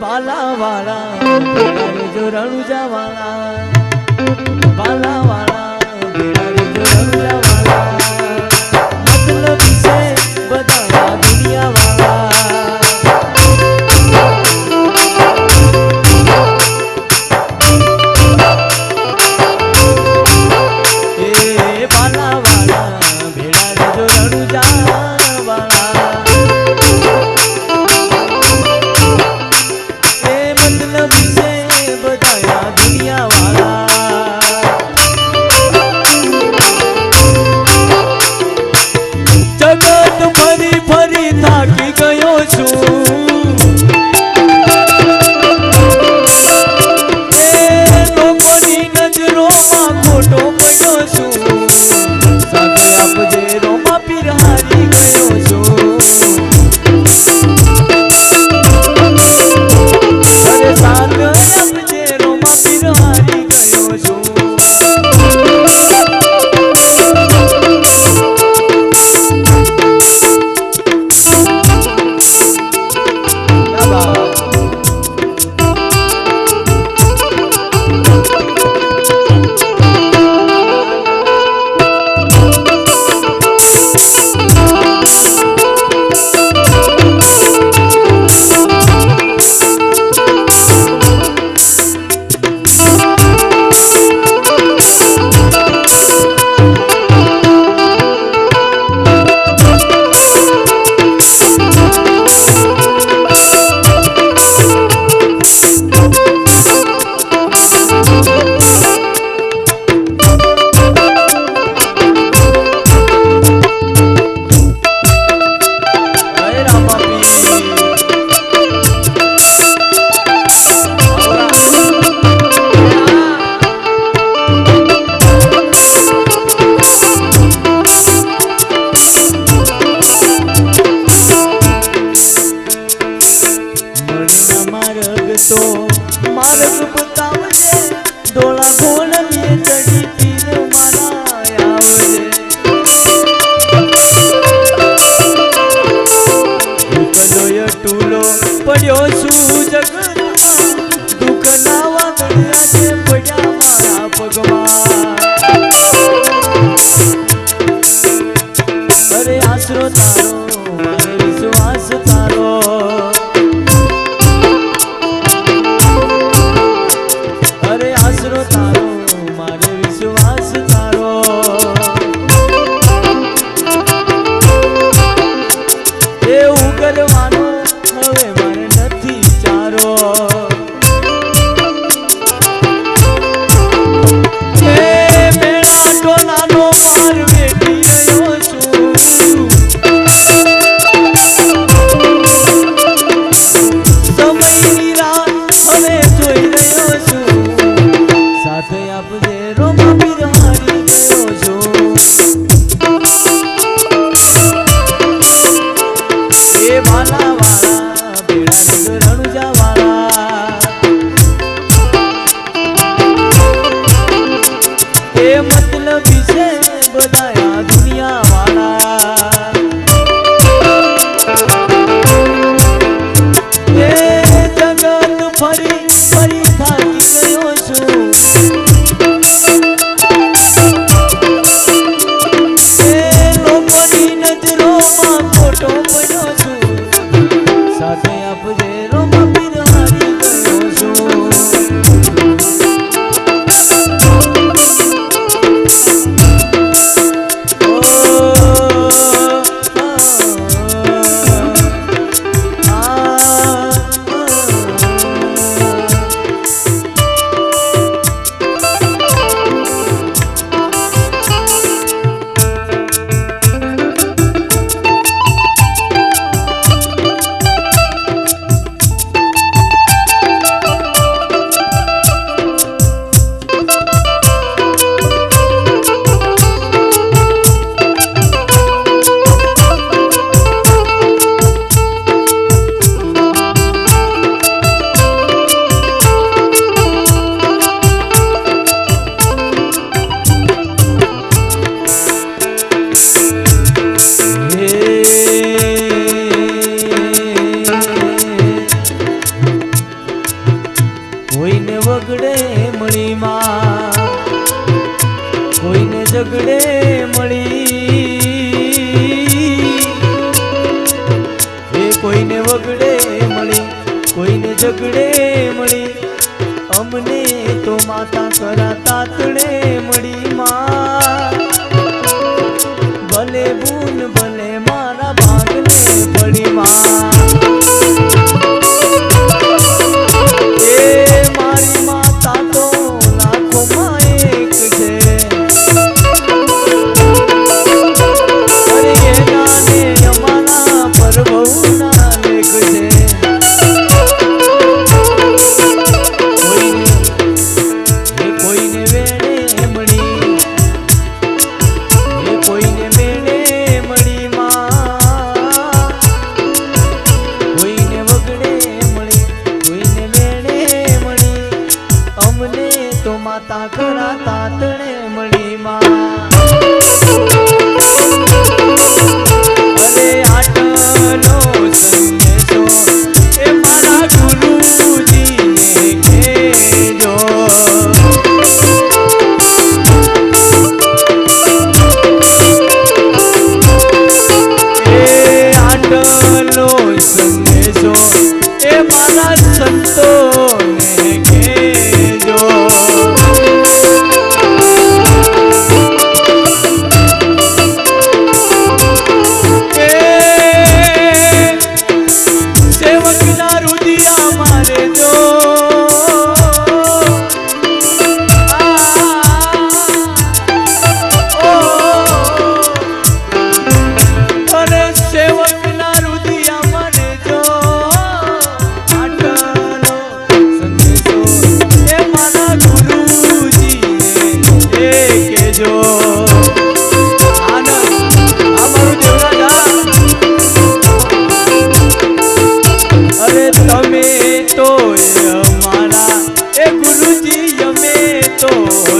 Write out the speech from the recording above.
ભાલા વાળા જો રણુજા વાળા ભાલા વાળા કોઈને વગડે મળી, કોઈને ઝઘડે મળી. અમને તો માતા કરા તાતડે મળી મા. ભલે ભૂલ ભલે મારા ભાગને મળી. তো